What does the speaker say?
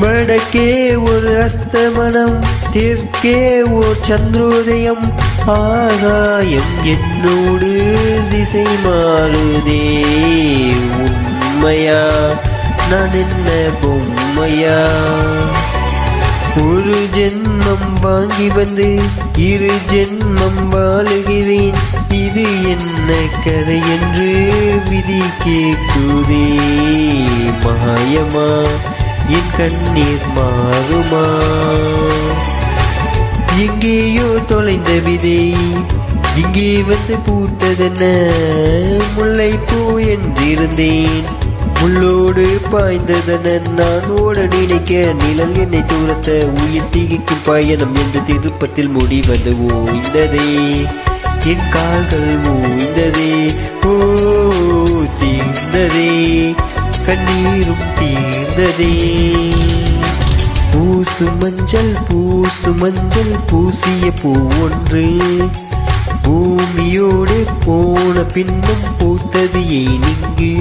வடக்கே ஒரு அஸ்தமனம் தெற்கே ஓர் சந்திரோதயம். ஆகாயம் என்னோடு திசை மாறுதே உண்மையா? நான் என்ன பொம்மையா? ஒரு ஜென்மம் வாங்கி வந்து இரு ஜென்மம் வாழுகிறேன். இது என்ன கதை என்று விதி கேட்குதே மாயமா? என் கண்ணீர் மாறுமா? எங்கேயோ தொலைந்த விதை இங்கே வந்து பூத்ததென்ன? முல்லை பூ என்றிருந்தேன். முள்ளோடு பாய்ந்ததென நான் ஓட நினைக்க நிழல் என்னை தூரத்த உயிர் தீகிக்கும் பயணம் என்று திருப்பத்தில் முடிவது ஓய்ந்ததே. என் கால்கள் ஓய்ந்ததே ஓ தீர்ந்ததே. கண்ணீரும் தீ வந்ததே. பூசு மஞ்சள் பூசு மஞ்சள் பூசிய பூ ஒன்று. பூமியோடு போன பின்னும் பூத்தது ஏன் இங்கு?